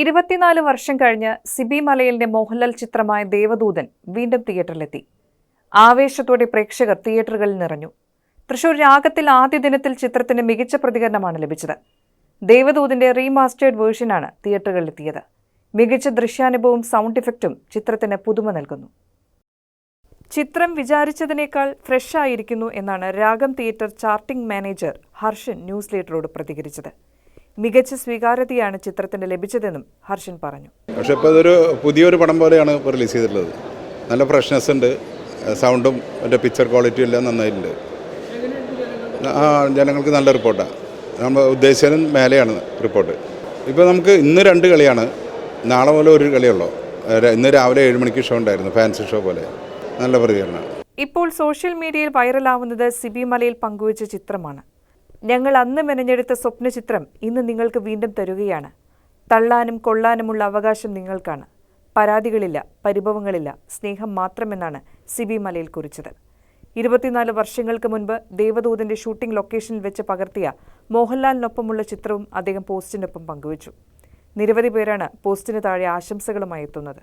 ഇരുപത്തിനാല് വർഷം കഴിഞ്ഞ് സിബി മലയിലിന്റെ മോഹൻലാൽ ചിത്രമായ ദേവദൂതൻ വീണ്ടും തിയേറ്ററിലെത്തി. ആവേശത്തോടെ പ്രേക്ഷകർ തിയേറ്ററുകളിൽ നിറഞ്ഞു. തൃശൂർ രാഗത്തിൽ ആദ്യ ദിനത്തിൽ ചിത്രത്തിന് മികച്ച പ്രതികരണമാണ് ലഭിച്ചത്. ദേവദൂതിന്റെ റീമാസ്റ്റേർഡ് വേർഷനാണ് തിയേറ്ററുകളിലെത്തിയത്. മികച്ച ദൃശ്യാനുഭവവും സൗണ്ട് ഇഫക്റ്റും ചിത്രത്തിന് പുതുമ നൽകുന്നു. ചിത്രം വിചാരിച്ചതിനേക്കാൾ ഫ്രഷ് ആയിരിക്കുന്നു എന്നാണ് Ragam theatre charting manager Harshan news ലേറ്ററോട് പ്രതികരിച്ചത്. മികച്ച സ്വീകാര്യതയാണ് ചിത്രത്തിന് ലഭിച്ചതെന്നും ഹർഷൻ പറഞ്ഞു. പക്ഷെ ഇപ്പോൾ ഇതൊരു പുതിയൊരു പടം പോലെയാണ് ഇപ്പോൾ റിലീസ് ചെയ്തിട്ടുള്ളത്. നല്ല ഫ്രഷ്നെസ് ഉണ്ട്. സൗണ്ടും അതിന്റെ പിക്ചർ ക്വാളിറ്റിയും എല്ലാം നന്നായിട്ടുണ്ട്. ആ ജനങ്ങൾക്ക് നല്ല റിപ്പോർട്ടാണ് നമ്മൾ ഉദ്ദേശിച്ചതിനും മേലെയാണ് റിപ്പോർട്ട് ഇപ്പോൾ നമുക്ക് ഇന്ന് രണ്ട് കളിയാണ്. നാളെ പോലെ ഒരു കളിയുള്ളൂ. ഇന്ന് രാവിലെ ഏഴ് മണിക്ക് ഷോ ഉണ്ടായിരുന്നു. ഫാൻസി ഷോ പോലെ. നല്ല പ്രതികരണമാണ്. ഇപ്പോൾ സോഷ്യൽ മീഡിയയിൽ വൈറലാവുന്നത് സിബി മലയിൽ പങ്കുവച്ച ചിത്രമാണ്. ഞങ്ങൾ അന്ന് മെനഞ്ഞെടുത്ത സ്വപ്നചിത്രം ഇന്ന് നിങ്ങൾക്ക് വീണ്ടും തരുകയാണ്. തള്ളാനും കൊള്ളാനുമുള്ള അവകാശം നിങ്ങൾക്കാണ്. പരാതികളില്ല പരിഭവങ്ങളില്ല സ്നേഹം മാത്രമെന്നാണ് സിബി മലയിൽ കുറിച്ചത്. ഇരുപത്തിനാല് വർഷങ്ങൾക്ക് മുൻപ് ദേവദൂതന്റെ ഷൂട്ടിംഗ് ലൊക്കേഷനിൽ വെച്ച് പകർത്തിയ മോഹൻലാലിനൊപ്പമുള്ള ചിത്രവും അദ്ദേഹം പോസ്റ്റിനൊപ്പം പങ്കുവച്ചു. നിരവധി പേരാണ് പോസ്റ്റിന് താഴെ ആശംസകളുമായി എത്തുന്നത്.